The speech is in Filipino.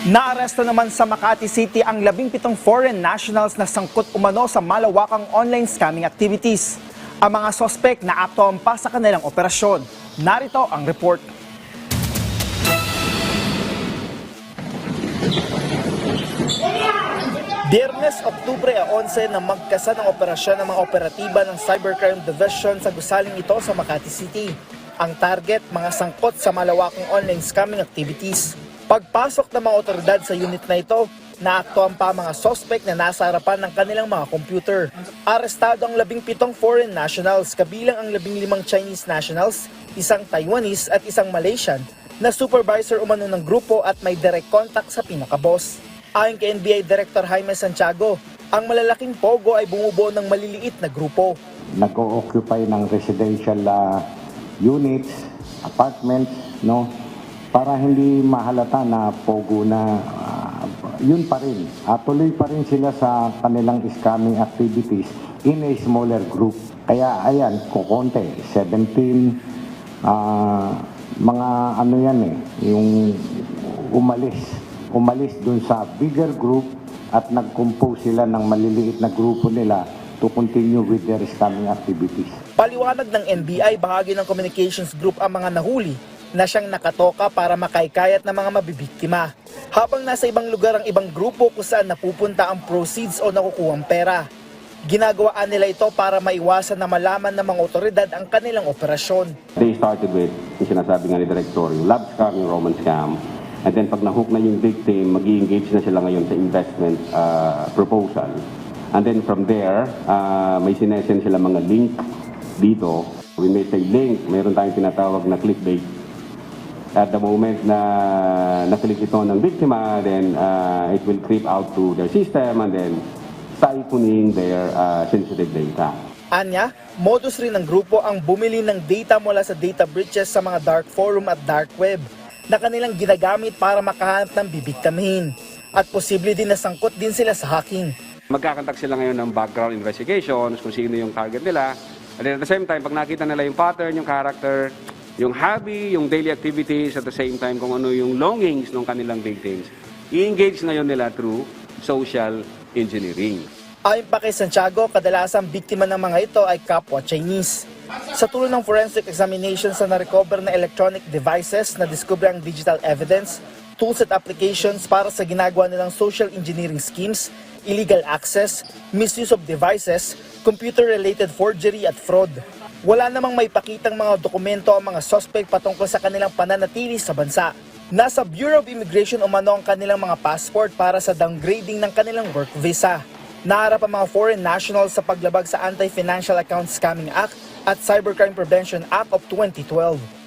Naaresto naman sa Makati City ang 17 foreign nationals na sangkot umano sa malawakang online scamming activities. Ang mga sospek na aktuam pa sa kanilang operasyon. Narito ang report. Biyernes, Oktubre 11 na magkasa ng operasyon ng mga operatiba ng Cybercrime Division sa gusaling ito sa Makati City. Ang target, mga sangkot sa malawakang online scamming activities. Pagpasok ng mga otoridad sa unit na ito, naaktuan pa mga sospek na nasa harapan ng kanilang mga computer. Arestado ang 17 foreign nationals, kabilang ang 15 Chinese nationals, isang Taiwanese at isang Malaysian na supervisor umano ng grupo at may direct contact sa pinakaboss. Ayon kay NBI Director Jaime Santiago, ang malalaking pogo ay bumubuo ng maliliit na grupo. nag-occupy ng residential ah, units, apartments, no? Para hindi mahalata na pogo na ah, yun pa rin. Ah, tuloy pa rin sila sa kanilang scamming activities in a smaller group. Kaya ayan, kukonte, 17 ah, mga ano yan eh, yung umalis umalis dun sa bigger group at nag-compose sila ng maliliit na grupo nila to continue with their scamming activities. Paliwanag ng NBI, bahagi ng communications group ang mga nahuli na siyang nakatoka para makaikayat ng mga mabibiktima. Habang nasa ibang lugar ang ibang grupo kung saan napupunta ang proceeds o nakukuhang pera. Ginagawaan nila ito para maiwasan na malaman ng mga otoridad ang kanilang operasyon. They started with, yung sinasabi nga ni Director, yung love scam, yung romance scam. And then pag nahook na yung victim, mag engage na sila ngayon sa investment uh, proposal. And then from there, uh, may sinesend sila mga link dito. We may say link, mayroon tayong tinatawag na clickbait. At the moment na naklik ito ng biktima, then uh, it will creep out to their system and then siphoning their uh, sensitive data. Anya, modus rin ng grupo ang bumili ng data mula sa data breaches sa mga dark forum at dark web na kanilang ginagamit para makahanap ng bibigtamihin. At posible din nasangkot din sila sa hacking. Magkakantak sila ngayon ng background investigations kung sino yung target nila. And then at the same time, pag nakita nila yung pattern, yung character, yung hobby, yung daily activities, at the same time kung ano yung longings ng kanilang victims, i-engage ngayon nila through social engineering. Ayon pa kay Santiago, kadalasang biktima ng mga ito ay kapwa Chinese. Sa tulong ng forensic examination sa na-recover na electronic devices na diskubre ang digital evidence, tools at applications para sa ginagawa nilang social engineering schemes, illegal access, misuse of devices, computer-related forgery at fraud. Wala namang may pakitang mga dokumento ang mga suspect patungkol sa kanilang pananatili sa bansa. Nasa Bureau of Immigration umano ang kanilang mga passport para sa downgrading ng kanilang work visa. Naharap ang mga foreign nationals sa paglabag sa Anti-Financial Account Scamming Act at Cybercrime Prevention Act of 2012.